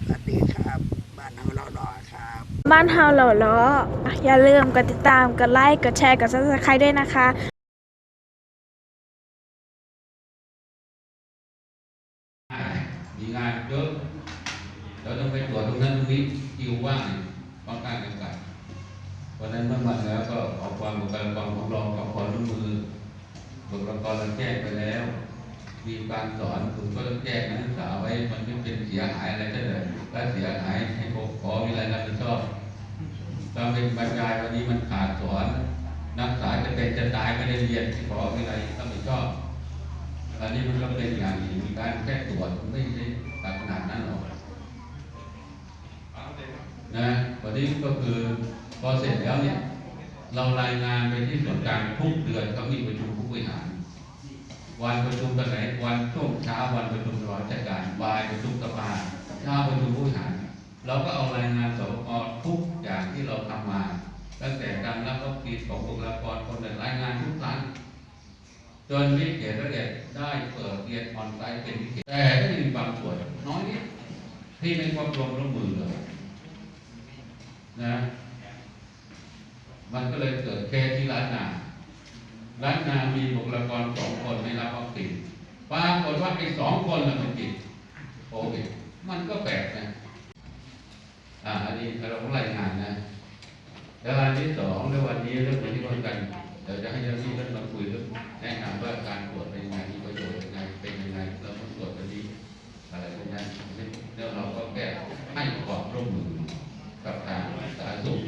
สวัสดีครับ บ้านเฮาเรารอครับ บ้านเฮาเหล่าล้ออย่าลืมกดติดตาม กดไลค์ กดแชร์ กด subscribe ด้วยนะคะมีงานเยอะเราต้องไปตรวจตรงนั้นตรงนี้คิวว่างต้องการจำกัดเพราะฉะนั้นเมื่อมาแล้วก็ขอความบุคลากรของรองกับขอร่วมมือบุคลากรเราแจ้งไปแล้ว มีการสอนคุณก็ต้องแจ้งนักศึกษาไว้ มันไม่เป็นเสียหายอะไรก็เลยถ้าเสียหายให้พวกขอมีอะไรรับผิดชอบตอนเป็นบรรยายวันนี้มันขาดสอน นักศึกษาจะเป็นจะตายไม่ได้เรียนที่ขอมีอะไรรับผิดชอบอันนี้มันก็เป็นอย่างนึ่งมีการแค่ตรวจไม่ได้ขนาดนั้นหรอกนะวันนี้ก็คือพอเสร็จแล้วเนี่ย เรารายงานไปที่ส่วนกลางทุกเดือนก็มีประชุม วันประชุมกันไหนวันช่วงเช้าวันประชุมราชการบ่ายประชุมสภาเช้าประชุมผู้หารเราก็เอารายงานสบกทุกอย่างที่เราทำมา ตั้งแต่การรับวัคซีนของบุคลากรคนหนึ่งรายงานทุกครั้งจนวิเกตละเอียดได้เปิดเรียนออนไลน์เป็นวิเกตแต่ก็ยังมีบางส่วนน้อยนิดที่ไม่ควบรวมร่วมมือเลยนะมันก็เลยเกิดเคสที่ร้านนา ร้านนามีบุคลากรสองคนไม่รับวัคซีนปรากฏว่าไอ้สองคนน่ะมันติดโควิดมันก็แปลกนะอ่าอันนี้เราต้องรายงานนะแล้ววันที่สองแล้ววันนี้เรื่องวันที่วันกันเดี๋ยวจะให้เจ้าหน้าที่ท่านมาคุยเรื่องแนะนำว่าการตรวจเป็นยังไงมีประโยชน์ยังไงเป็นยังไงเราต้องตรวจกันดีอะไรพวกนั้นแล้วเราก็แก้ให้ความร่วมมือกับทางสาธารณสุข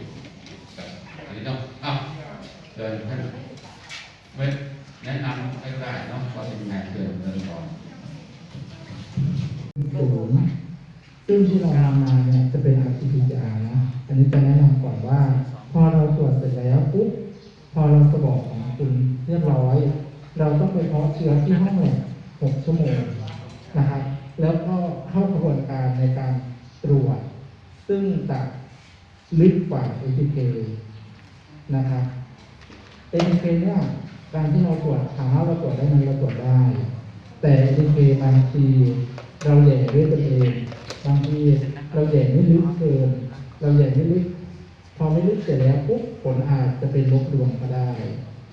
กับอันนี้เนาะอ้าวเดินท่านไม่แนะนำให้ได้ เนาะว่าเป็นยังไงเดินเดินก่อนศูนย์ซึ่งที่เรานำมาเนี่ยจะเป็น RT-PCR นะ อันนี้จะแนะนำก่อนว่า พอเราตรวจเสร็จแล้วปุ๊บ พอเราสบอกของคุณเรียบร้อย เราต้องไปเพาะเชื้อที่ห้องแลบ6ชั่วโมงนะครับ แล้วก็เข้ากระบวนการในการตรวจ ซึ่งจะลึกกว่า ATK นะครับ ATK เนี่ยการที่เราตรวจเช้าเรา ตรวจได้ไหมเราตรวจได้ แต่ ATK บางทีเราแหย่ด้วยตัวเองบางทีเราแหย่ไม่ลึกเกิน เราแหย่ไม่ลึกพอไม่ลึกเสร็จแล้วปุ๊บผลอาจจะเป็นลบดวงก็ได้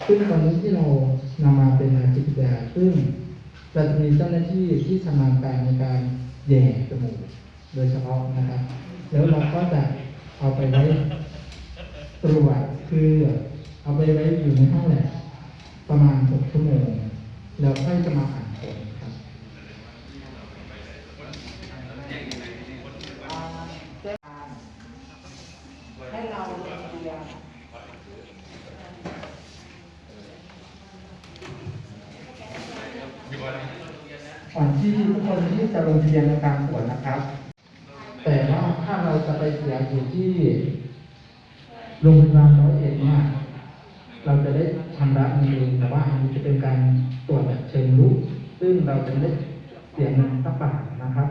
ซึ่งตอนนี้ที่เรานำมาเป็นอาชีพยาซึ่งเราจะมีเจ้าหน้าที่ที่ชำนาญการในการแหย่จมูกโดยเฉพาะนะครับ แล้วเราก็จะเอาไปไว้ตรวจคือเอาไปไว้อยู่ในห้องแลบประมาณหกชั่วโมง แล้วค่อยจะมาอ่านผลครับให้เราลงทะเบียนก่อนที่ทุกคนที่จะลงทะเบียนในการตรวจนะครับ แต่ว่าถ้าเราจะไปเสียอยู่ที่โรงพยาบาลร้อยเอ็ดเนี่ย เราจะได้ชำระเงินเองแต่ว่าอันนี้จะเป็นการตรวจแบบเชิงลุกซึ่งเราจะไม่ได้เสียเงินสักบาทนะครับ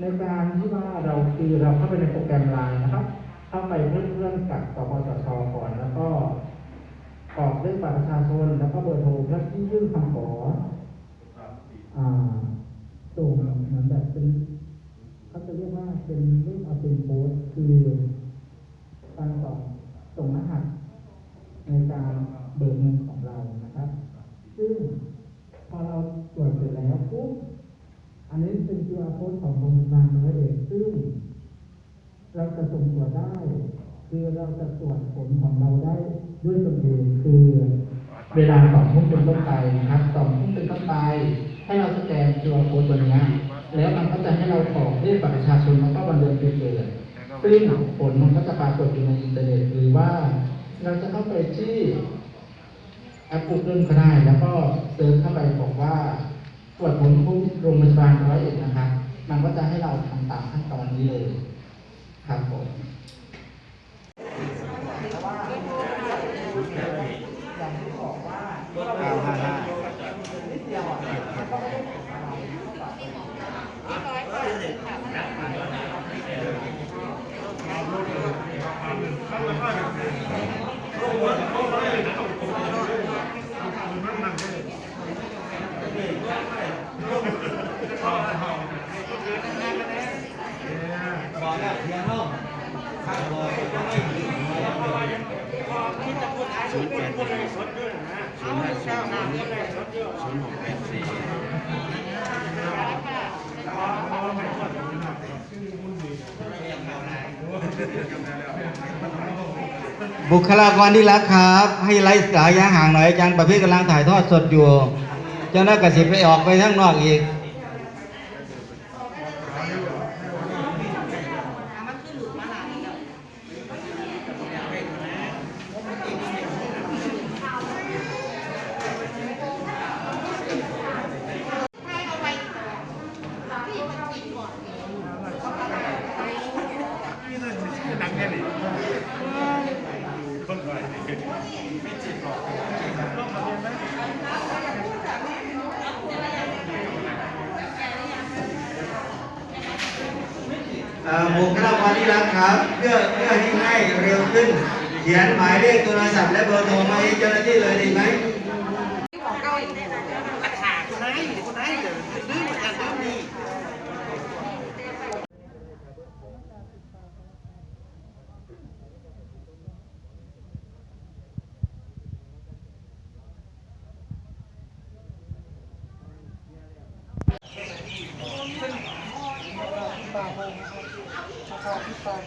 ในการที่ว่าเราคือเราเข้าไปในโปรแกรมไลน์นะครับ เข้าไปเพื่อนๆกับสปสชก่อนแล้วก็กรอกเลขบัตรประชาชนแล้วก็เบอร์โทรเพื่อที่ยื่นคำขออ่าส่งเหมือนแบบเป็นเขาจะเรียกว่าเป็นเลขเอาเป็นโค้ดคือการส่งส่งรหัสในการเบิกเงินของเรานะครับ ซึ่งพอเราตรวจเสร็จแล้วปุ๊บอันนี้เป็น QR code ของโรงพยาบาลร้อยเอ็ดซึ่ง เราจะส่งตรวจได้ คือเราจะตรวจผลของเราได้ด้วยตนเองคือเวลาสองทุ่มเป็นต้นไปนะครับสองทุ่มเป็นต้นไป ให้เราสแกน QR code ตัวนี้แล้วมันก็จะให้เรากรอกเลขบัตรประชาชนแล้วก็วันเดือนปีเกิดซึ่งผลมันก็จะปรากฏอยู่ในอินเทอร์เน็ตหรือว่าเราจะเข้าไปที่ แอป Google ก็ได้ แล้วก็เดินเข้าไปบอกว่าตรวจผลโควิดโรงพยาบาลร้อยเอ็ดนะครับ มันก็จะให้เราทำตามขั้นตอนนี้เลย ครับผม เนย์แปดสศูนย์ห้าศูนย์ศูนย์หกแปดสี่บุคลากรที่รักครับ ให้ไล่สายยางห่างหน่อยอาจารย์ประเภทกำลังถ่ายทอดสดอยู่เจ้าหน้ากสิไปออกไปข้งนอกอีก เอ่อบุคลากรที่รักครับเพื่อเพื่อให้ง่ายเร็วขึ้น เขียนหมายเลขโทรศัพท์และเบอร์โทรมาให้เจ้าหน้าที่เลยดีไหม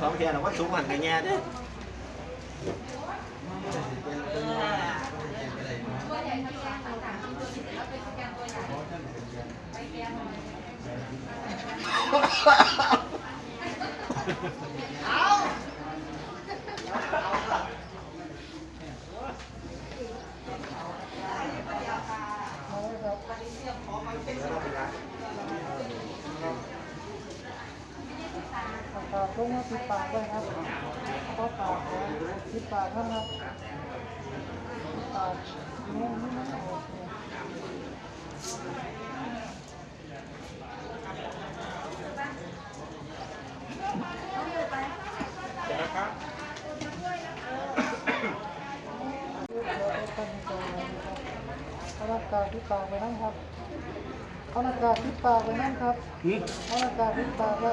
phóng xe là quá xuống hẳn cái nhà đấy Ha ha ha! กลงมาปิดปากด้วยครับก็ปากนะปิดปากครับปิดปากงงนี่นะโอเคเอาหน้ากากปิดปากไปนั่งครับเอาหน้ากากปิดปากไปนั่งครับเอาหน้ากากปิดปากไว้